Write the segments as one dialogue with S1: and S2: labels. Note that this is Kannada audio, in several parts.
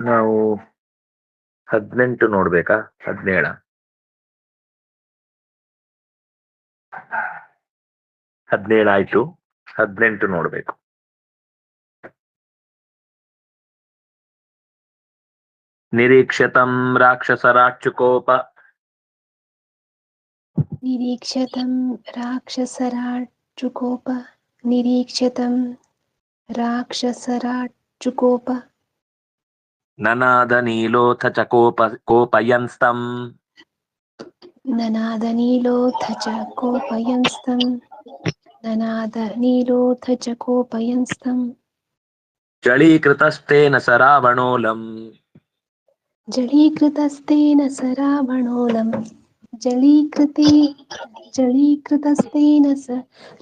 S1: ನಾವು ಹದಿನೆಂಟು ನೋಡ್ಬೇಕಾ? ಹದಿನೇಳ? ಹದಿನೇಳು ಆಯ್ತು. ಹದಿನೆಂಟು ನೋಡ್ಬೇಕು.
S2: నిరీక్షతం రాక్షసరాక్షుకోప నిరీక్షతం రాక్షసరాక్షుకోప
S1: నిరీక్షతం రాక్షసరాట్ చుకోప. ననాదనీలోథ చ
S2: కోప కోపయంస్తం ననాదనీలోథ చ కోపయంస్తం ననాదనీలోథ
S1: చ కోపయంస్తం జళీకృతస్తేన
S2: స జళీకృతస్తేన స జళీకృతే జళీకృతస్తేన స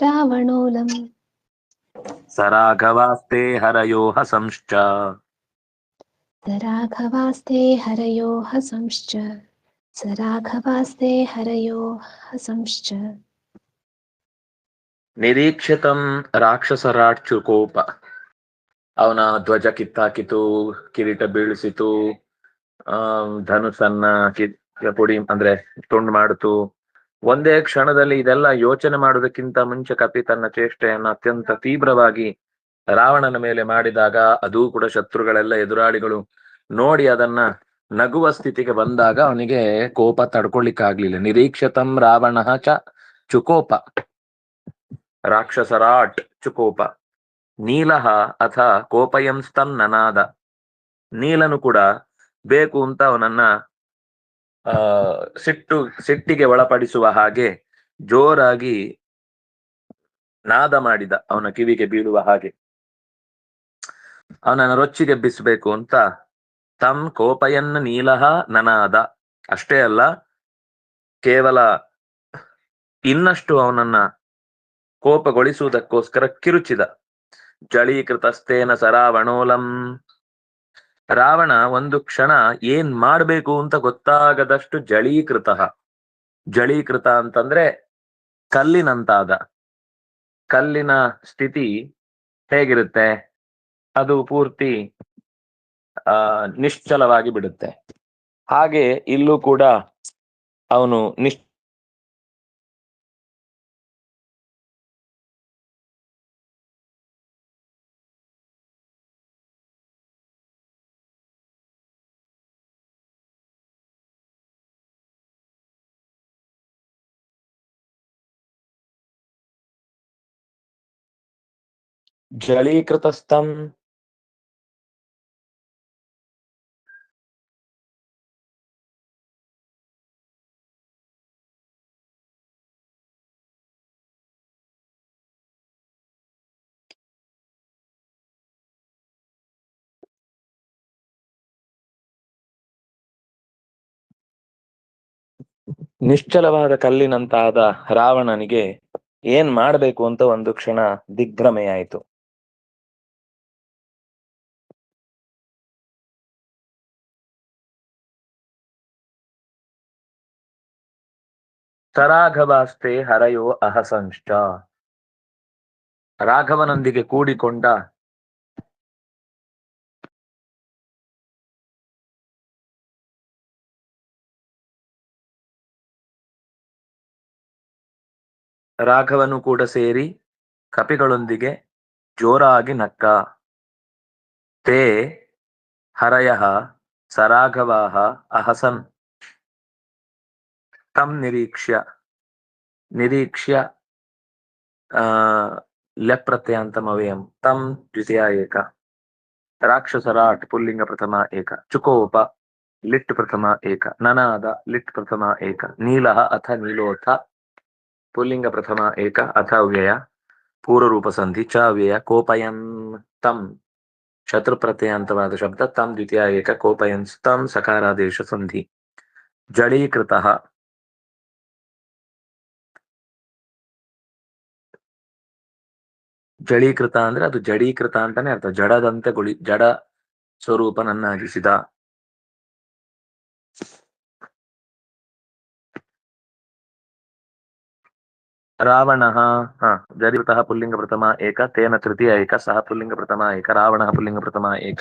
S2: రావణోలం.
S1: ಸ ರಾಘವಾಸ್ತೆ ಹರಯೋ ಹಸಂಶ್ಚ
S2: स राघवास्ते हरयो हसंश्च स राघवास्ते हरयो हसंश्च
S1: ನಿರೀಕ್ಷಿತಂ ರಾಕ್ಷಸರಾಕ್ಷು ಕೋಪ ಅವನ ಧ್ವಜ ಕಿತ್ತಾಕಿತು ಕಿರೀಟ ಬೀಳಿಸಿತು ಆ ಧನುಸನ್ನ ಕಿ ಪುಡಿ ಅಂದ್ರೆ ತುಂಡು ಮಾಡಿತು ಒಂದೇ ಕ್ಷಣದಲ್ಲಿ ಇದೆಲ್ಲ ಯೋಚನೆ ಮಾಡುವುದಕ್ಕಿಂತ ಮುಂಚೆ ಕಪಿ ತನ್ನ ಚೇಷ್ಟೆಯನ್ನು ಅತ್ಯಂತ ತೀವ್ರವಾಗಿ ರಾವಣನ ಮೇಲೆ ಮಾಡಿದಾಗ ಅದೂ ಕೂಡ ಶತ್ರುಗಳೆಲ್ಲ ಎದುರಾಳಿಗಳು ನೋಡಿ ಅದನ್ನ ನಗುವ ಸ್ಥಿತಿಗೆ ಬಂದಾಗ ಅವನಿಗೆ ಕೋಪ ತಡ್ಕೊಳ್ಳಿಕ್ಕಾಗ್ಲಿಲ್ಲ. ನಿರೀಕ್ಷತಂ ರಾವಣ ಚ ಚುಕೋಪ. ರಾಕ್ಷಸರಾಟ್ ಚುಕೋಪ. ನೀಲಹ ಅಥ ಕೋಪಯಂಸ್ತನ್ ನನಾದ ನೀಲನು ಕೂಡ ಬೇಕು ಅಂತ ಅವನನ್ನ ಆ, ಸಿಟ್ಟು, ಸಿಟ್ಟಿಗೆ ಒಳಪಡಿಸುವ ಹಾಗೆ ಜೋರಾಗಿ ನಾದ ಮಾಡಿದ ಅವನ ಕಿವಿಗೆ ಬೀಳುವ ಹಾಗೆ. ಅವನನ್ನ ರೊಚ್ಚಿಗೆಬ್ಬಿಸಬೇಕು ಅಂತ ತಮ್ ಕೋಪಯನ್ನ ನೀಲಹ ನನಾದ. ಅಷ್ಟೇ ಅಲ್ಲ, ಕೇವಲ ಇನ್ನಷ್ಟು ಅವನನ್ನ ಕೋಪಗೊಳಿಸುವುದಕ್ಕೋಸ್ಕರ ಕಿರುಚಿದ. ಜಳೀಕೃತಸ್ತೇನ ಸರಾವಣೋಲಂ ರಾವಣ ಒಂದು ಕ್ಷಣ ಏನ್ ಮಾಡ್ಬೇಕು ಅಂತ ಗೊತ್ತಾಗದಷ್ಟು ಜಳೀಕೃತ. ಜಳೀಕೃತ ಅಂತಂದ್ರೆ ಕಲ್ಲಿನಂತಾದ. ಕಲ್ಲಿನ ಸ್ಥಿತಿ ಹೇಗಿರುತ್ತೆ? ಅದು ಪೂರ್ತಿ, ಆ, ನಿಶ್ಚಲವಾಗಿ ಬಿಡುತ್ತೆ. ಹಾಗೆ ಇಲ್ಲೂ ಕೂಡ ಅವನು ನಿಶ್ ಜಳೀಕೃತಸ್ಥಂ ನಿಶ್ಚಲವಾದ ಕಲ್ಲಿನಂತಾದ ರಾವಣನಿಗೆ ಏನ್ ಮಾಡಬೇಕು ಅಂತ ಒಂದು ಕ್ಷಣ ದಿಗ್ಭ್ರಮೆಯಾಯಿತು. ಸರಾಘವಾಸ್ತೆ ಹರಯೋ ಅಹಸಂಶ್ಚ. ರಾಘವನೊಂದಿಗೆ ಕೂಡಿಕೊಂಡ ರಾಘವನು ಕೂಡ ಸೇರಿ ಕಪಿಗಳೊಂದಿಗೆ ಜೋರಾಗಿ ನಕ್ಕ. ತೇ ಹರಯ ಸರಾಘವಾಹ ಅಹಸನ್ ತಂ ನಿರೀಕ್ಷ್ಯ ನಿರೀಕ್ಷ್ಯ ಆ ಲೆಪ್ರತ್ಯಂತಮವ್ಯಯಂ ತಂ ದ್ವಿತೀಯ ಏಕ ರಾಕ್ಷಸರಾಟ್ ಪುಲ್ಲಿಂಗ ಪ್ರಥಮ ಏಕ ಚುಕೋಪ ಲಿಟ್ ಪ್ರಥಮ ಏಕ ನನಾದ ಲಿಟ್ ಪ್ರಥಮ ಏಕ ನೀಲ ಅಥ ನೀಲೋಥ ಪುಲ್ಲಿಂಗ ಪ್ರಥಮ ಏಕ ಅಥ ವ್ಯಯ ಪೂರ್ವರೂಪ ಸಂಧಿ ಚ ವ್ಯಯ ಕೋಪಯನ್ ತಂ ಶತ್ರು ಪ್ರತ್ಯಯಾಂತವಾದ ಶಬ್ದ ತಂ ದ್ವಿತೀಯ ಏಕ ಕೋಪಯನ್ ತಂ ಸಕಾರಾದೇಶ ಸಂಧಿ ಜಡೀಕೃತ ಜಡೀಕೃತ ಅಂದ್ರೆ ಅದು ಜಡೀಕೃತ ಅಂತಾನೆ ಅರ್ಥ. ಜಡದಂತೆ ಗುಳಿ, ಜಡ ಸ್ವರೂಪನನ್ನಾಗಿಸಿದ ರಾವಣ, ಹ ಜಡೀಕೃತ ಪುಲ್ಲಿಂಗ ಪ್ರಥಮ ಏಕ, ತೇನ ತೃತೀಯ ಏಕ, ಸಹ ಪುಲ್ಲಿಂಗ ಪ್ರಥಮ ಏಕ, ರಾವಣ ಪುಲ್ಲಿಂಗ ಪ್ರಥಮ ಏಕ,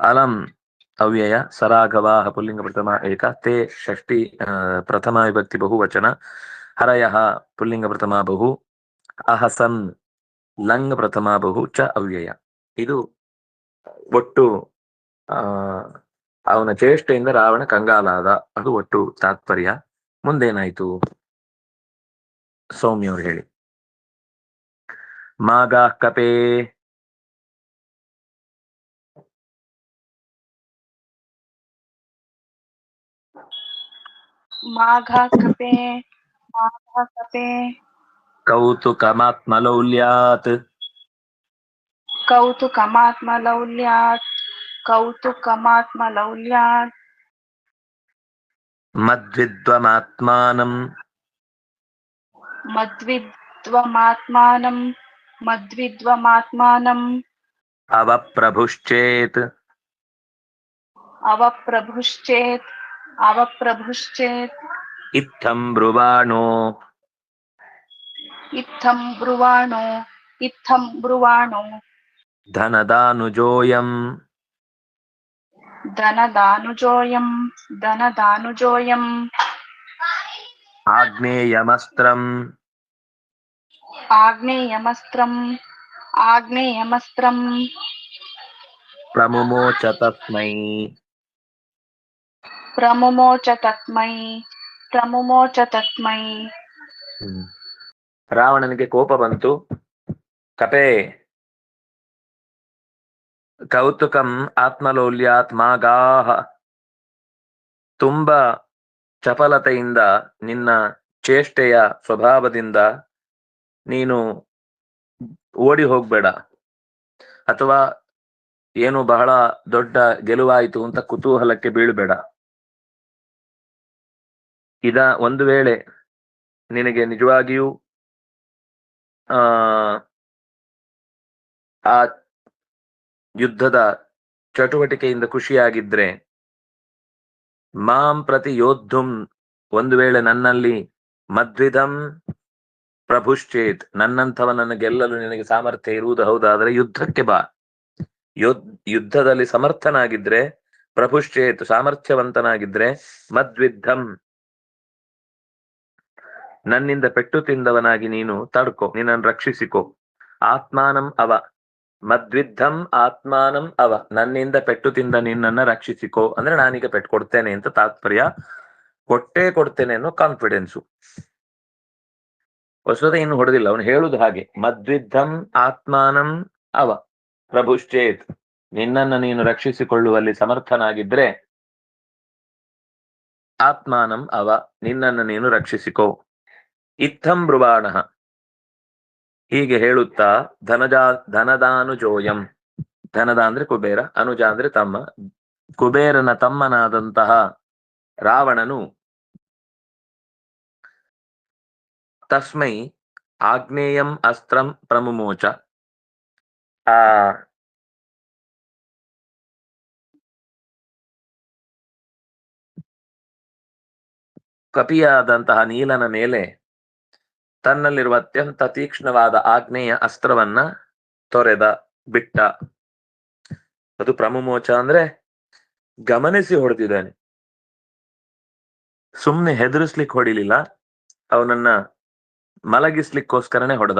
S1: ಅಲಂ ಅವ್ಯಯ ಸರಾಘವಾಹ ಪುಲ್ಲಿಂಗ ಪ್ರಥಮ ಏಕ, ತೇ ಷಷ್ಟಿ ಪ್ರಥಮ ವಿಭಕ್ತಿ ಬಹುವಚನ, ಹರಯ ಪುಲ್ಲಿಂಗ ಪ್ರಥಮ ಬಹು, ಅಹಸನ್ ಲಂಗ್ ಪ್ರಥಮ ಬಹು ಚ ಅವ್ಯಯ. ಇದು ಒಟ್ಟು, ಆ, ಅವನ ಚೇಷ್ಟೆಯಿಂದ ರಾವಣ ಕಂಗಾಲಾದ. ಅದು ಒಟ್ಟು ತಾತ್ಪರ್ಯ. ಮುಂದೇನಾಯ್ತು? ಸೌಮ್ಯವ್ರು ಹೇಳಿ. ಮಾಗಾ ಕಪೇ. ಮಾಘ
S3: ಕಪೆ ಮಾಘ
S1: ಕಪೆ.
S3: కౌతుకమాత్మలౌల్యాత్. కౌతుకమాత్మలౌల్యాత్
S1: కౌతుకమాత్మలౌల్యాత్.
S3: మద్విద్వమాత్మానం. మద్విద్వమాత్మానం
S1: మద్విద్వమాత్మానం. అవప్రభుశ్చేత్.
S3: అవప్రభుశ్చేత్ అవప్రభుశ్చేత్. ఇత్తం బ్రువాణో
S1: ఇత్తం
S3: బ్రువాణో ఇత్తం
S1: బ్రువాణో.
S3: ధనదానుజోయం. ధనదానుజోయం
S1: ధనదానుజోయం. ఆగ్నేయమస్త్రం.
S3: ఆగ్నేయమస్త్రం ఆగ్నేయమస్త్రం. ప్రముమోచ తస్మై
S1: ప్రముమోచతస్మై. ರಾವಣನಿಗೆ ಕೋಪ ಬಂತು. ಕಪೆ, ಕೌತುಕಂ ಆತ್ಮಲೌಲ್ಯಾತ್ ಮಾಗಾಹ. ತುಂಬಾ ಚಪಲತೆಯಿಂದ ನಿನ್ನ ಚೇಷ್ಟೆಯ ಸ್ವಭಾವದಿಂದ ನೀನು ಓಡಿ ಹೋಗ್ಬೇಡ. ಅಥವಾ ಏನು ಬಹಳ ದೊಡ್ಡ ಗೆಲುವಾಯಿತು ಅಂತ ಕುತೂಹಲಕ್ಕೆ ಬೀಳ್ಬೇಡ. ಇದ ಒಂದು ವೇಳೆ ನಿನಗೆ ನಿಜವಾಗಿಯೂ ಆ ಯುದ್ಧದ ಚಟುವಟಿಕೆಯಿಂದ ಖುಷಿಯಾಗಿದ್ರೆ ಮಾಂ ಪ್ರತಿ ಯೋದ್ಧುಂ ಒಂದು ವೇಳೆ ನನ್ನಲ್ಲಿ ಮದ್ವಿಧಂ ಪ್ರಭುಶ್ಚೇತ್ ನನ್ನಂಥವನನ್ನು ಗೆಲ್ಲಲು ನಿನಗೆ ಸಾಮರ್ಥ್ಯ ಇರುವುದು ಹೌದಾದ್ರೆ ಯುದ್ಧಕ್ಕೆ ಬಾ. ಯೋದ್, ಯುದ್ಧದಲ್ಲಿ ಸಮರ್ಥನಾಗಿದ್ರೆ ಪ್ರಭುಶ್ಚೇತ್ ಸಾಮರ್ಥ್ಯವಂತನಾಗಿದ್ರೆ ಮದ್ವಿದ್ಧಂ ನನ್ನಿಂದ ಪೆಟ್ಟು ತಿಂದವನಾಗಿ ನೀನು ತಡ್ಕೋ, ನಿನ್ನನ್ನು ರಕ್ಷಿಸಿಕೋ. ಆತ್ಮಾನಂ ಅವ. ಮದ್ವಿದ್ಧಂ ಆತ್ಮಾನಂ ಅವ. ನನ್ನಿಂದ ಪೆಟ್ಟು ತಿಂದ ನಿನ್ನನ್ನ ರಕ್ಷಿಸಿಕೋ. ಅಂದ್ರೆ ನಾನೀಗ ಪೆಟ್ಟು ಕೊಡ್ತೇನೆ ಅಂತ ತಾತ್ಪರ್ಯ, ಕೊಟ್ಟೇ ಕೊಡ್ತೇನೆ ಅನ್ನೋ ಕಾನ್ಫಿಡೆನ್ಸು ವಸುದ ಇನ್ನು ಹೊಡೆದಿಲ್ಲ, ಅವನು ಹೇಳುದು ಹಾಗೆ. ಮದ್ವಿದ್ಧಂ ಆತ್ಮಾನಂ ಅವ. ಪ್ರಭುಶ್ಚೇತ್ ನಿನ್ನನ್ನು ನೀನು ರಕ್ಷಿಸಿಕೊಳ್ಳುವಲ್ಲಿ ಸಮರ್ಥನಾಗಿದ್ರೆ ಆತ್ಮಾನಂ ಅವ. ನಿನ್ನನ್ನು ನೀನು ರಕ್ಷಿಸಿಕೋ. ಇತ್ತಂ ಬ್ರುವಾಣ ಹೀಗೆ ಹೇಳುತ್ತಾ, ಧನಜಾ, ಧನದಾನುಜೋಯಂ. ಧನದ ಅಂದ್ರೆ ಕುಬೇರ, ಅನುಜ ಅಂದ್ರೆ ತಮ್ಮ. ಕುಬೇರನ ತಮ್ಮನಾದಂತಹ ರಾವಣನು ತಸ್ಮೈ ಆಗ್ನೇಯಂ ಅಸ್ತ್ರಂ ಪ್ರಮುಮೋಚ. ಆ ಕಪಿಯಾದಂತಹ ನೀಲನ ಮೇಲೆ ತನ್ನಲ್ಲಿರುವ ಅತ್ಯಂತ ತೀಕ್ಷ್ಣವಾದ ಆಗ್ನೇಯ ಅಸ್ತ್ರವನ್ನ ತೊರೆದ ಬಿಟ್ಟ. ಅದು ಪ್ರಮುಮೋಚ ಅಂದ್ರೆ ಗಮನಿಸಿ ಹೊಡೆದಿದ್ದಾನೆ. ಸುಮ್ನೆ ಹೆದರಿಸ್ಲಿಕ್ಕೆ ಹೊಡಿಲಿಲ್ಲ. ಅವನನ್ನ ಮಲಗಿಸ್ಲಿಕ್ಕೋಸ್ಕರನೇ ಹೊಡೆದ.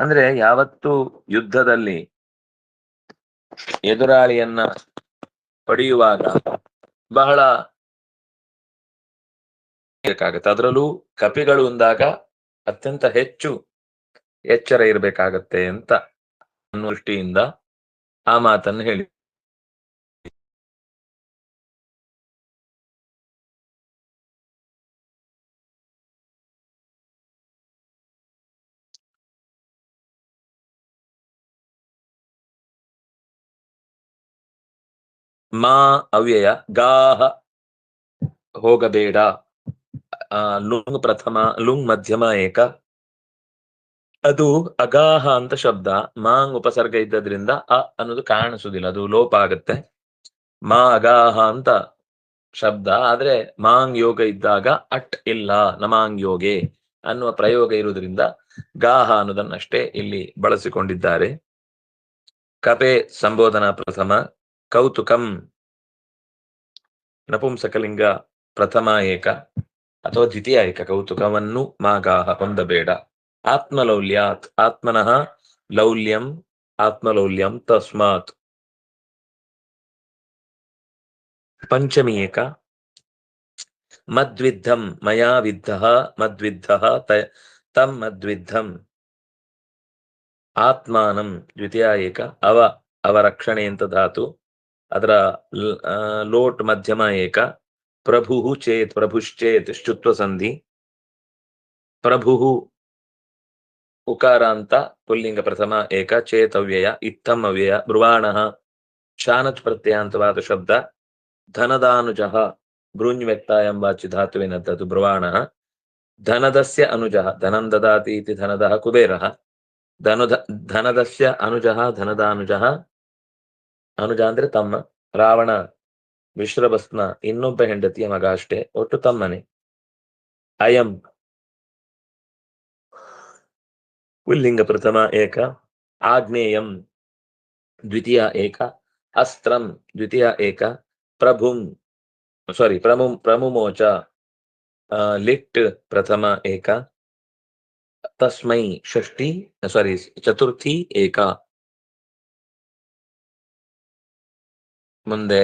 S1: ಅಂದ್ರೆ ಯಾವತ್ತು ಯುದ್ಧದಲ್ಲಿ ಎದುರಾಳಿಯನ್ನ ಹೊಡೆಯುವಾಗ ಬಹಳ ಬೇಕಾಗತ್ತೆ ಅದರಲ್ಲೂ ಕಪಿಗಳು ಅಂದಾಗ ಅತ್ಯಂತ ಹೆಚ್ಚು ಎಚ್ಚರ ಇರಬೇಕಾಗತ್ತೆ ಅಂತ ದೃಷ್ಟಿಯಿಂದ ಆ ಮಾತನ್ನು ಹೇಳಿ ಮಾ ಅವ್ಯಯ ಗಾಹ. ಹೋಗಬೇಡ. ಲುಂಗ್ ಪ್ರಥಮ, ಲುಂಗ್ ಮಧ್ಯಮ ಏಕ. ಅದು ಅಗಾಹ ಅಂತ ಶಬ್ದ. ಮಾಂಗ್ ಉಪಸರ್ಗ ಇದ್ದದ್ರಿಂದ ಅ ಅನ್ನೋದು ಕಾಣಿಸುದಿಲ್ಲ. ಅದು ಲೋಪ ಆಗತ್ತೆ. ಮಾ ಅಗಾಹ ಅಂತ ಶಬ್ದ. ಆದ್ರೆ ಮಾಂಗ್ ಯೋಗ ಇದ್ದಾಗ ಅಟ್ ಇಲ್ಲ ನಮಾಂಗ್ ಯೋಗೆ ಅನ್ನುವ ಪ್ರಯೋಗ ಇರುವುದರಿಂದ ಗಾಹ ಅನ್ನೋದನ್ನಷ್ಟೇ ಇಲ್ಲಿ ಬಳಸಿಕೊಂಡಿದ್ದಾರೆ. ಕಪೆ ಸಂಬೋಧನಾ ಪ್ರಥಮ. ಕೌತುಕಂ ನಪುಂಸಕಲಿಂಗ ಪ್ರಥಮ ಏಕ ಅಥವಾ ದ್ವಿತೀಯ ಏಕ ಕೌತುಕವನ್ನು ಮಾಗಾಹ ಹೊಂದಬೇಡ ಆತ್ಮಲೌಲ್ಯಾತ್ ಆತ್ಮನಃ ಲೌಲ್ಯಂ ಆತ್ಮಲೌಲ್ಯಂ ತಸ್ಮಾತ್ ಪಂಚಮಿ ಏಕ ಮದ್ವಿದ್ಧಂ ಮಯಾ ವಿದ್ಧ ಮದ್ವಿದ್ಧ ತಂ ಮದ್ವಿದ್ಧಂ ಆತ್ಮಾನಂ ದ್ವಿತೀಯ ಏಕ ಅವ ಅವರಕ್ಷಣೆ ಅಂತ ಧಾತು ಅದರ ಲೋಟ್ ಮಧ್ಯಮ ಏಕ. ಪ್ರಭು ಚೇತ್, ಪ್ರಭುಶ್ಚೇತ್ ಶುತ್ವ ಸಂಧಿ. ಪ್ರಭು ಉಕಾರ ಅಂತ ಪುಲ್ಲಿಂಗ ಪ್ರಥಮ ಏಕ, ಚೇತ್ ಅವ್ಯಯ ಇತ್ತಂ ಅವ್ಯಯ ಬ್ರುವಾಣ ಶಾನತ್ ಪ್ರತ್ಯಯಾಂತವಾದ ಶಬ್ದ, ಧನದಾನುಜ ಬ್ರೂಂಜ್ ವ್ಯಕ್ತ ಎಂಬಾಚಿ ಧಾತುವಿನದ್ದು ಬ್ರುವಾಣ ಧನದಸ್ಯ ಅನುಜಃ, ಧನಂ ದದಾತಿ ಇತಿ ಧನದಃ ಕುಬೇರಃ, ಧನುಧ, ಧನದಸ್ಯ ಅನುಜಃ, ಧನದಾನುಜಃ ಅನುಜ ಅಂದ್ರೆ ತಮ್ಮ ರಾವಣ ವಿಶ್ರಭಸ್ನ ಇನ್ನೊಬ್ಬ ಹೆಂಡತಿಯ ಮಗ ಅಷ್ಟೇ ಒಟ್ಟು ತಮ್ಮನೆ. ಅಯಂ ಪುಲ್ಲಿಂಗ ಪ್ರಥಮ ಏಕ ಆಗ್ನೇಯಂ ದ್ವಿತೀಯ ಏಕ ಅಸ್ತ್ರಂ ದ್ವಿತೀಯ ಏಕ ಪ್ರಭುಂ ಸಾರಿ ಪ್ರಮು ಪ್ರಮುಮೋಚ ಆ, ಲಿಟ್ ಪ್ರಥಮ ಏಕ ತಸ್ಮೈ ಷಷ್ಠಿ ಸಾರಿ ಚತುರ್ಥಿ ಏಕ. ಮುಂದೆ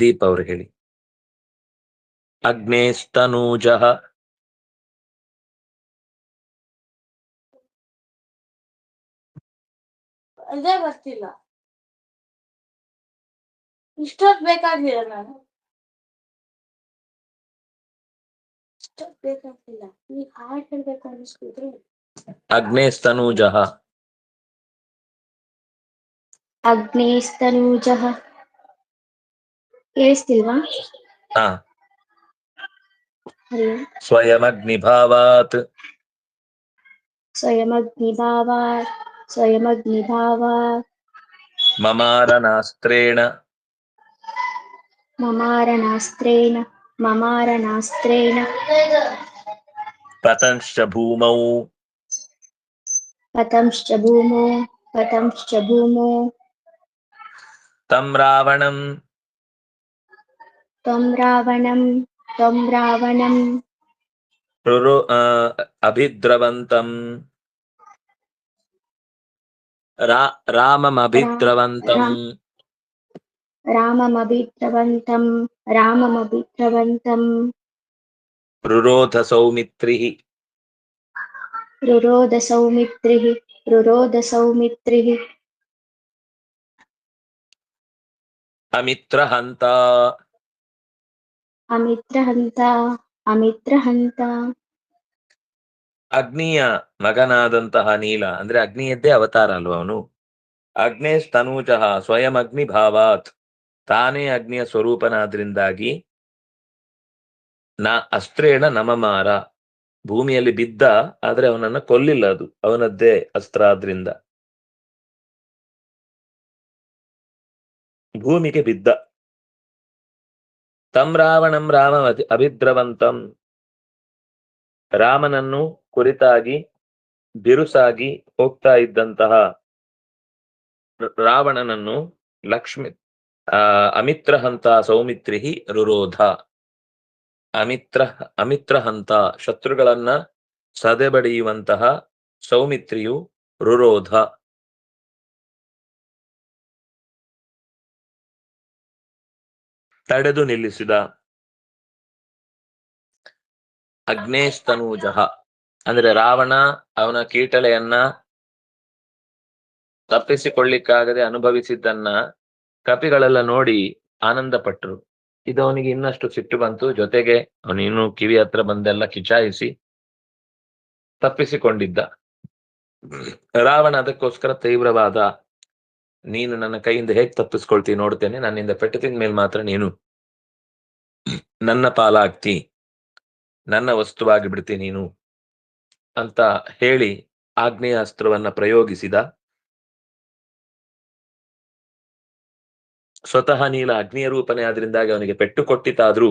S1: ದೀಪ್ ಅವರು ಹೇಳಿ. ಅಗ್ನೇಸ್ತನೂಜ
S4: ಅದೇ ಬರ್ತಿಲ್ಲ. ಇಷ್ಟೊತ್ ಬೇಕಾಗಿಲ್ಲ ನಾನು. ಇಷ್ಟೊತ್ ಬೇಕಾಗಿಲ್ಲ ಈ ಹಾಡ್ ಹೇಳ್ಬೇಕು ಅನ್ನಿಸ್ತಿದ್ರೆ.
S1: ಅಗ್ನೇಸ್ತನೂಜ
S5: ಅಗ್ನೇಸ್ತನೂಜಃ ಕೇಳಿಸ್ತಿಲ್ವಾ?
S1: ಹಾ. ಸ್ವಯಮಗ್ನಿಭಾವಾತ್.
S5: ಸ್ವಯಮಗ್ನಿಭಾವಾತ್. ಸ್ವಯಮಗ್ನಿಭಾವಾತ್
S1: ಮಮಾರನಾಸ್ತ್ರೇಣ
S5: ಮಮಾರನಾಸ್ತ್ರೇಣ ಮಮಾರನಾಸ್ತ್ರೇಣ
S1: ಪತಂಶ್ಚ ಭೂಮೌ
S5: ಪತಂಶ್ಚ ಭೂಮೋ ಪತಂಶ್ಚ ಭೂಮೋ
S1: ತಂ ರಾವಣಂ
S5: ತ್ವಂ ರಾವಣಂ ತ್ವಂ ರಾವಣಂ
S1: ರುರು राममभिद्रवन्तम् राममभिद्रवन्तं
S5: राममभिद्रवन्तम् रुरोधसौमित्रिः। रुरोधसौमित्रिः रुरोधसौमित्रिः।
S1: अमित्रहन्ता।
S5: अमित्रहन्ता अमित्रहन्ता।
S1: ಅಗ್ನಿಯ ಮಗನಾದಂತಹ ನೀಲ, ಅಂದ್ರೆ ಅಗ್ನಿಯದ್ದೇ ಅವತಾರ ಅಲ್ವ ಅವನು? ಅಗ್ನೇ ಸ್ತನೂಜಃ ಸ್ವಯಂ ಅಗ್ನಿ ಭಾವಾತ್. ತಾನೇ ಅಗ್ನಿಯ ಸ್ವರೂಪನಾದ್ರಿಂದಾಗಿ ನಾ ಅಸ್ತ್ರೇಣ ನಮಮಾರ. ಭೂಮಿಯಲ್ಲಿ ಬಿದ್ದ, ಆದ್ರೆ ಅವನನ್ನ ಕೊಲ್ಲಿಲ್ಲ ಅದು, ಅವನದ್ದೇ ಅಸ್ತ್ರ ಆದ್ರಿಂದ. ಭೂಮಿಗೆ ಬಿದ್ದ. ತಂ ರಾವಣಂ ರಾಮ ಅಭಿದ್ರವಂತಂ. ರಾಮನನ್ನು ಕುರಿತಾಗಿ ಬಿರುಸಾಗಿ ಹೋಗ್ತಾ ಇದ್ದಂತಹ ರಾವಣನನ್ನು ಲಕ್ಷ್ಮಿ, ಆ, ಅಮಿತ್ರಹಂತ ಸೌಮಿತ್ರಿ ರುರೋಧ. ಅಮಿತ್ರ ಅಮಿತ್ರ ಹಂತ ಶತ್ರುಗಳನ್ನ ಸದೆಬಡಿಯುವಂತಹ ಸೌಮಿತ್ರಿಯು ರುರೋಧ. ತಡೆದು ನಿಲ್ಲಿಸಿದ ಅಗ್ನೇಸ್ತನೂಜಃ. ಅಂದ್ರೆ ರಾವಣ ಅವನ ಕೀಟಲೆಯನ್ನ ತಪ್ಪಿಸಿಕೊಳ್ಳಿಕ್ಕಾಗದೆ ಅನುಭವಿಸಿದ್ದನ್ನ ಕಪಿಗಳೆಲ್ಲ ನೋಡಿ ಆನಂದ ಇದು ಅವನಿಗೆ ಇನ್ನಷ್ಟು ಸಿಟ್ಟು ಬಂತು. ಜೊತೆಗೆ ಅವನು ಇನ್ನು ಕಿವಿ ಹತ್ರ ಬಂದೆಲ್ಲ ಕಿಚಾಯಿಸಿ ತಪ್ಪಿಸಿಕೊಂಡಿದ್ದ. ರಾವಣ ಅದಕ್ಕೋಸ್ಕರ ತೀವ್ರವಾದ, ನೀನು ನನ್ನ ಕೈಯಿಂದ ಹೇಗ್ ತಪ್ಪಿಸ್ಕೊಳ್ತೀನಿ ನೋಡ್ತೇನೆ. ನನ್ನಿಂದ ಪೆಟ್ಟು ಮೇಲೆ ಮಾತ್ರ ನೀನು ನನ್ನ ಪಾಲಾಗ್ತಿ. ನನ್ನ ವಸ್ತುವಾಗಿ ಬಿಡ್ತಿ ನೀನು ಅಂತ ಹೇಳಿ ಆಗ್ನೇಯ ಅಸ್ತ್ರವನ್ನ ಪ್ರಯೋಗಿಸಿದ. ಸ್ವತಃ ನೀಲ ಅಗ್ನಿಯ ರೂಪನೇ ಆದ್ರಿಂದಾಗಿ ಅವನಿಗೆ ಪೆಟ್ಟು ಕೊಟ್ಟಿತಾದ್ರೂ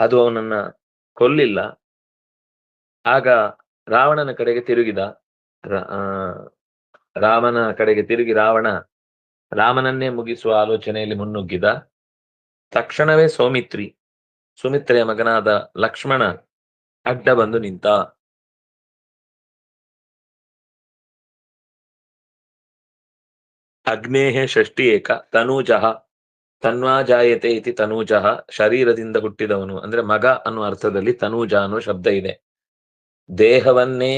S1: ಅದು ಅವನನ್ನ ಕೊಲ್ಲಿಲ್ಲ. ಆಗ ರಾವಣನ ಕಡೆಗೆ ತಿರುಗಿದ. ರಾಮನ ಕಡೆಗೆ ತಿರುಗಿ ರಾವಣ ರಾಮನನ್ನೇ ಮುಗಿಸುವ ಆಲೋಚನೆಯಲ್ಲಿ ಮುನ್ನುಗ್ಗಿದ. ತಕ್ಷಣವೇ ಸೌಮಿತ್ರಿ ಸುಮಿತ್ರೆಯ ಮಗನಾದ ಲಕ್ಷ್ಮಣ ಅಡ್ಡ ಬಂದು ನಿಂತ ಅಗ್ನೇಹ ಷಷ್ಟಿ ಏಕ ತನೂಜಃ ತನ್ವಾಜಾಯತೆ ಇತಿ ತನೂಜಃ ಶರೀರದಿಂದ ಹುಟ್ಟಿದವನು. ಅಂದ್ರೆ ಮಗ ಅನ್ನುವ ಅರ್ಥದಲ್ಲಿ ತನೂಜ ಅನ್ನುವ ಶಬ್ದ ಇದೆ. ದೇಹವನ್ನೇ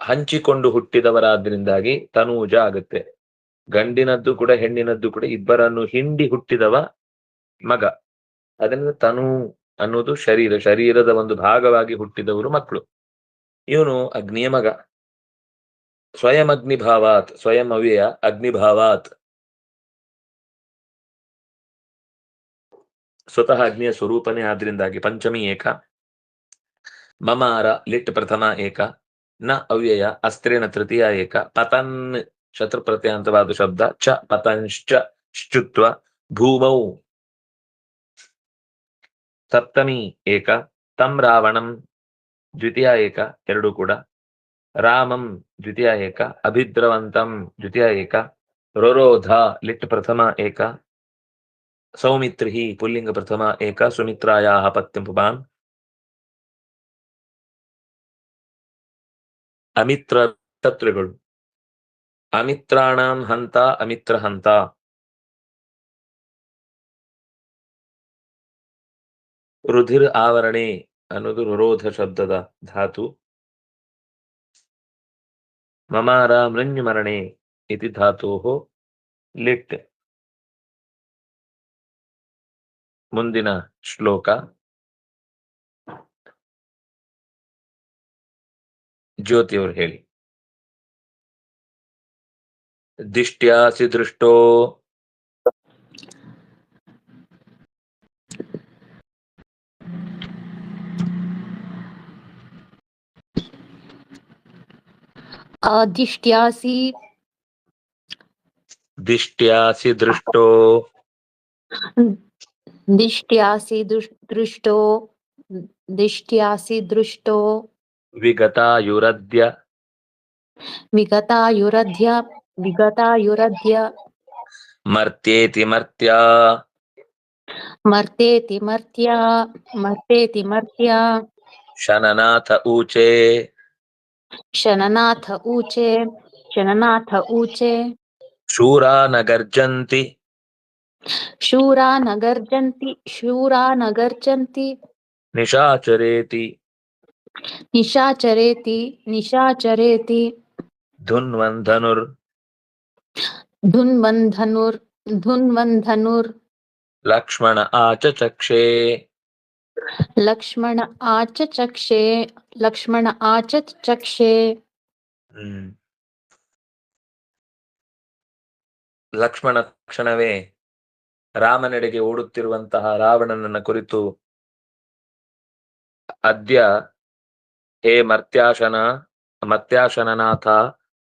S1: ಹಂಚಿಕೊಂಡು ಹುಟ್ಟಿದವರಾದ್ರಿಂದಾಗಿ ತನೂಜ ಆಗುತ್ತೆ. ಗಂಡಿನದ್ದು ಕೂಡ ಹೆಣ್ಣಿನದ್ದು ಕೂಡ ಇಬ್ಬರನ್ನು ಹಿಂಡಿ ಹುಟ್ಟಿದವ ಮಗ. ಅದರಿಂದ ತನು ಅನ್ನೋದು ಶರೀರ, ಶರೀರದ ಒಂದು ಭಾಗವಾಗಿ ಹುಟ್ಟಿದವರು ಮಕ್ಕಳು. ಇವನು ಅಗ್ನಿಯ ಮಗ. ಸ್ವಯಂ ಅಗ್ನಿಭಾವಾತ್, ಸ್ವಯಂ ಅವ್ಯಯ ಅಗ್ನಿಭಾವಾತ್. ಸ್ವತಃ ಅಗ್ನಿಯ ಸ್ವರೂಪನೇ ಆದ್ರಿಂದಾಗಿ ಪಂಚಮಿ ಏಕ, ಮಮಾರ ಲಿಟ್ ಪ್ರಥಮ ಏಕ, ನ ಅವ್ಯಯ ಅಸ್ತ್ರೇಣ ತೃತೀಯ ಏಕ, ಪತನ್ ಶತ್ರು ಪ್ರತ್ಯಂತವಾದ ಶಬ್ದ ಚ, ಪತಂಶ್ಚ ಶುತ್ವ ಭೂಮೌ. ಸಪ್ತಮಿ ಏಕ, ತಂ ರಾವಣಂ ದ್ವಿತೀಯ ಏಕ, ಎರಡು ಕೂಡ. ರಾಮಂ ದ್ವಿತೀಯ ಏಕ, ಅಭಿದ್ರವಂತಂ ದ್ವಿತೀಯ ಏಕ, ರೋರೋಧ ಲಿಟ್ ಪ್ರಥಮ ಏಕ ಸೌಮಿತ್ರಿ ಪುಲ್ಲಿಂಗ ಪ್ರಥಮ ಏಕ, ಸುಮಿತ್ರಾಯಾ ಪತ್ಯಂ ಪುಮಾನ್. ಅಮಿತ್ರ ಶತ್ರುಗಳು. ಅಮಿತ್ರಾಣಾಂ ಹಂತ, ಅಮಿತ್ರ ಹಂತ. ರುಧಿರ್ ಆವರಣೆ ಅನ್ನೋದು ರುರೋಧ ಶಬ್ದದ ಧಾತು. ಮಮಾರ ಮೃನ್ಯುಮರಣೆ ಇತಿ ಧಾತು ಲಿಟ್. ಮುಂದಿನ ಶ್ಲೋಕ. ಜ್ಯೋತಿಯವರು ಹೇಳಿ. ದಿಷ್ಟ್ಯಾಸಿ ದೃಷ್ಟೋ
S4: आदिष्ट्यासि दिष्ट्यासि दृष्टो। दृष्टो। दिष्ट्यासि दृष्टो।
S1: विगतायुरद्य
S4: विगतायुरद्य विगतायुरद्य
S1: मर्त्येति मर्त्या।
S4: मर्त्येति मर्त्या। मर्त्येति मर्त्या।
S1: शननाथ ऊचे।
S4: शननाथ ऊचे शननाथ ऊचे।
S1: शूरा न गर्जन्ति
S4: शूरा न गर्जन्ति शूरा न गर्जन्ति निशाचरेति। निशाचरेति
S1: निशाचरेति।
S4: धुन्वन्धनुर्। धुन्वन्धनुर्
S1: धुन्वन्धनुर्।
S4: लक्ष्मण आचचक्षे। ಲಕ್ಷ್ಮಣ ಆಚ
S1: ಚಕ್ಷೆ ಲಕ್ಷ್ಮಣ ಆಚ ಚಕ್ಷೆ ಲಕ್ಷ್ಮಣ ಕ್ಷಣವೇ ರಾಮನೆಡೆಗೆ ಓಡುತ್ತಿರುವಂತಹ ರಾವಣನನ್ನ ಕುರಿತು ಅದ್ಯ ಹೇ ಮರ್ತ್ಯಾಶನ ಮರ್ತ್ಯಾಶನ ನಾಥ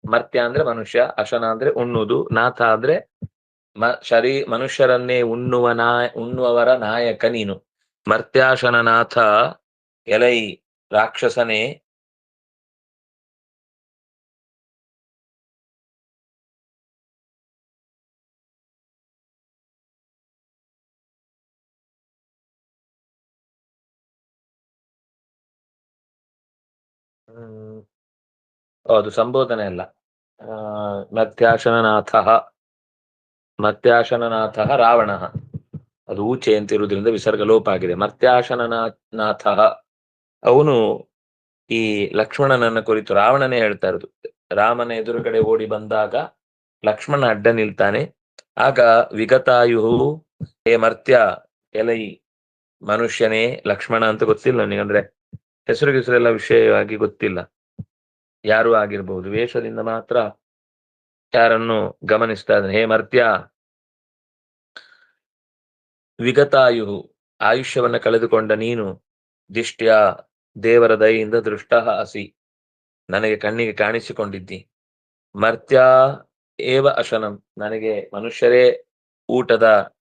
S1: ಮರ್ತ್ಯ ಅಂದ್ರೆ ಮನುಷ್ಯ, ಅಶನ ಅಂದ್ರೆ ಉಣ್ಣುದು ನಾಥ ಅಂದ್ರೆ ಮ, ಶರೀ, ಮನುಷ್ಯರನ್ನೇ ಉಣ್ಣುವ ನಾಯ, ಉಣ್ಣುವವರ ನಾಯಕ ನೀನು. ಮರ್ತ್ಯಾಶನನಾಥ ಎಲೈ ರಾಕ್ಷಸನೇ. ಅದು ಸಂಬೋಧನೆ ಅಲ್ಲ. ಮತ್ಯಾಶನನಾಥ ಮತ್ಯಾಶನನಾಥ ರಾವಣ. ಅದು ಊಚೆ ಅಂತ ಇರುವುದರಿಂದ ವಿಸರ್ಗ ಲೋಪ ಆಗಿದೆ ಮರ್ತ್ಯಾಶನನಾಥ ಅವನು ಈ ಲಕ್ಷ್ಮಣನನ್ನ ಕುರಿತು ರಾವಣನೇ ಹೇಳ್ತಾ ಇರೋದು. ರಾಮನ ಎದುರುಗಡೆ ಓಡಿ ಬಂದಾಗ ಲಕ್ಷ್ಮಣ ಅಡ್ಡ ನಿಲ್ತಾನೆ. ಆಗ ವಿಗತಾಯು ಹೇ ಮರ್ತ್ಯ, ಎಲೈ, ಮನುಷ್ಯನೇ, ಲಕ್ಷ್ಮಣ ಅಂತ ಗೊತ್ತಿಲ್ಲ ನನಗೆ. ಅಂದ್ರೆ ಹೆಸರು ಗಿಸರೆಲ್ಲ ವಿಷಯವಾಗಿ ಗೊತ್ತಿಲ್ಲ. ಯಾರು ಆಗಿರ್ಬಹುದು ವೇಷದಿಂದ ಮಾತ್ರ ಯಾರನ್ನು ಗಮನಿಸ್ತಾ ಇದ್ದಾನೆ. ಹೇ ಮರ್ತ್ಯ ವಿಗತಾಯು ಆಯುಷ್ಯವನ್ನ ಕಳೆದುಕೊಂಡ ನೀನು ದಿಷ್ಟ್ಯ ದೇವರ ದಯೆಯಿಂದ ದೃಷ್ಟ ಹಸಿ. ನನಗೆ ಕಣ್ಣಿಗೆ ಕಾಣಿಸಿಕೊಂಡಿದ್ದಿ. ಮರ್ತ್ಯ ಏವ ಅಶನಂ. ನನಗೆ ಮನುಷ್ಯರೇ ಊಟದ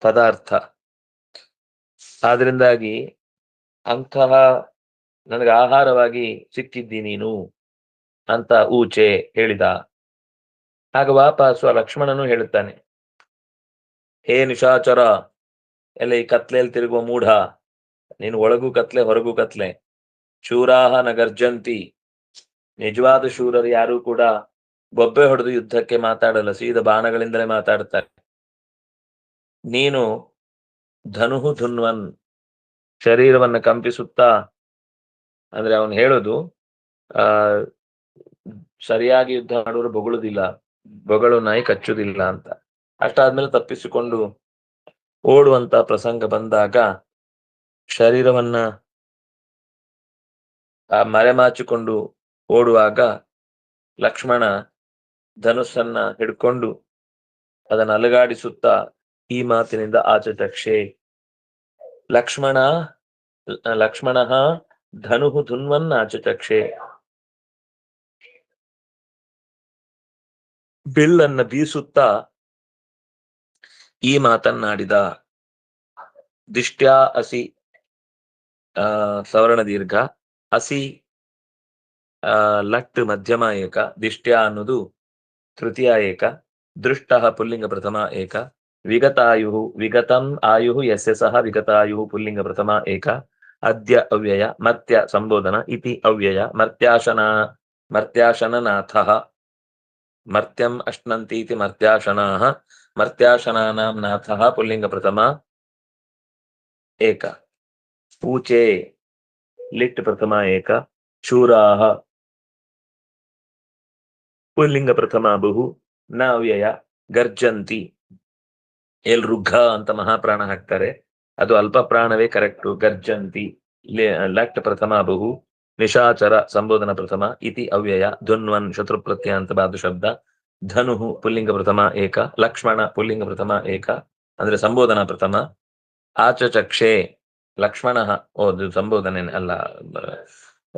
S1: ಪದಾರ್ಥ. ಆದ್ರಿಂದಾಗಿ ಅಂತಹ ನನಗೆ ಆಹಾರವಾಗಿ ಸಿಕ್ಕಿದ್ದಿ ನೀನು ಅಂತ ಊಚೆ ಹೇಳಿದ. ಆಗ ವಾಪಸ್ಸು ಲಕ್ಷ್ಮಣನು ಹೇಳುತ್ತಾನೆ. ಹೇ ನಿಶಾಚರ, ಎಲ್ಲ ಈ ಕತ್ಲೆಯಲ್ಲಿ ತಿರುಗುವ ಮೂಢ? ನೀನು ಒಳಗೂ ಕತ್ಲೆ, ಹೊರಗೂ ಕತ್ಲೆ. ಶೂರಾಹ ನಗರ್ಜಂತಿ. ನಿಜವಾದ ಶೂರರು ಯಾರು ಕೂಡ ಬೊಬ್ಬೆ ಹೊಡೆದು ಯುದ್ಧಕ್ಕೆ ಮಾತಾಡಲ್ಲ, ಸೀದ ಬಾಣಗಳಿಂದಲೇ ಮಾತಾಡ್ತಾರೆ. ನೀನು ಧನುಹು ಧುನ್ವನ್ ಶರೀರವನ್ನು ಕಂಪಿಸುತ್ತಾ? ಅಂದ್ರೆ ಅವನು ಹೇಳೋದು, ಆ, ಸರಿಯಾಗಿ ಯುದ್ಧ ಮಾಡುವರು ಬೊಗಳುದಿಲ್ಲ, ಬೊಗಳು ನಾಯಿ ಕಚ್ಚುದಿಲ್ಲ ಅಂತ. ಅಷ್ಟಾದ್ಮೇಲೆ ತಪ್ಪಿಸಿಕೊಂಡು ಓಡುವಂತ ಪ್ರಸಂಗ ಬಂದಾಗ ಶರೀರವನ್ನ ಆ ಮರೆಮಾಚಿಕೊಂಡು ಓಡುವಾಗ ಲಕ್ಷ್ಮಣ ಧನುಸ್ಸನ್ನ ಹಿಡ್ಕೊಂಡು ಅದನ್ನ ಅಲುಗಾಡಿಸುತ್ತಾ ಈ ಮಾತಿನಿಂದ ಆಚೆ ಲಕ್ಷ್ಮಣ ಲಕ್ಷ್ಮಣ ಧನು ಧುನ್ವನ್ನ ಆಚೆ ಬಿಲ್ಲನ್ನ ಬೀಸುತ್ತಾ ಈ ಮಾತನ್ನಾಡಿದ ದಿಷ್ಟ್ಯಾ ಅಸಿ ಆ, ಸವರ್ಣ ದೀರ್ಘ ಅಸಿ ಆ, ಲಟ್ ಮಧ್ಯಮ ಏಕ, ದಿಷ್ಟ್ಯಾ ಅನ್ನೋದು ತೃತೀಯ ಏಕ, ದೃಷ್ಟ ಪುಲ್ಲಿಂಗ ಪ್ರಥಮ ಏಕ ವಿಗತಾಯು ವಿಗತಂ ಆಯು ಯಸ್ಯ ಸಹ ವಿಗತಾಯು ಪುಲ್ಲಿಂಗ ಪ್ರಥಮ ಏಕ, ಅದ್ಯ ಅವ್ಯಯ ಮರ್ತ್ಯ ಸಂಬೋಧನ ಇತಿ ಅವ್ಯಯ, ಮರ್ತ್ಯಾಶನ, ಮರ್ತ್ಯಾಶನನಾಥ, ಮರ್ತ್ಯಂ ಅಶ್ನಂತಿ ಇತಿ ಮರ್ತ್ಯಾಶನಾಃ ನಾಥಃ ಪುಲ್ಲಿಂಗ ಪ್ರಥಮ. ಏಕ. ಪೂಚೆ. ಲಿಟ್ ಪ್ರಥಮ ಏಕ. ಶೂರಾಹ. ಪುಲ್ಲಿಂಗ ಪ್ರಥಮ ಬಹು. ನಾವ್ಯಯ. ಗರ್ಜಂತಿ. ಎಲ್ ಅಂತ ಮಹಾಪ್ರಾಣ ಹಾಕ್ತಾರೆ. ಅದು ಅಲ್ಪ ಪ್ರಾಣವೇ ಕರೆಕ್ಟು. ಗರ್ಜಂತಿ. ಲಟ್ ಪ್ರಥಮ ಬಹು. ನಿಶಾಚರ ಸಂಬೋಧನ ಪ್ರಥಮ. ಇತಿ ಅವ್ಯಯ. ಧ್ವನ್ವನ್ ಶತ್ರು ಪ್ರತ್ಯಂತ ಬಾದು ಶಬ್ದ. ಧನುಹು ಪುಲ್ಲಿಂಗ ಪ್ರಥಮ ಏಕ, ಲಕ್ಷ್ಮಣ ಪುಲ್ಲಿಂಗ ಪ್ರಥಮ ಏಕ, ಅಂದ್ರೆ ಸಂಬೋಧನ ಪ್ರಥಮ. ಆಚಚಕ್ಷೆ, ಲಕ್ಷ್ಮಣ, ಓ ಸಂಬೋಧನೆ ಅಲ್ಲ,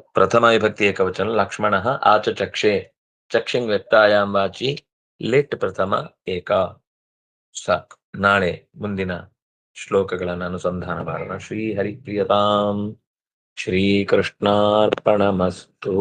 S1: ಪ್ರಥಮ ವಿಭಕ್ತಿ ಏಕವಚನ, ಲಕ್ಷ್ಮಣ, ಆಚಚಕ್ಷೆ ಚಕ್ಷಿಂಗ್ ವ್ಯಕ್ತಾಯಾಂ ವಾಚಿ, ಲಿಟ್ ಪ್ರಥಮ ಏಕ. ಸಾಕ್. ನಾಳೆ ಮುಂದಿನ ಶ್ಲೋಕಗಳನ್ನು ಅನುಸಂಧಾನ ಮಾಡೋಣ. ಶ್ರೀ ಹರಿಪ್ರಿಯತಾಂ, ಶ್ರೀಕೃಷ್ಣಾರ್ಪಣಮಸ್ತು.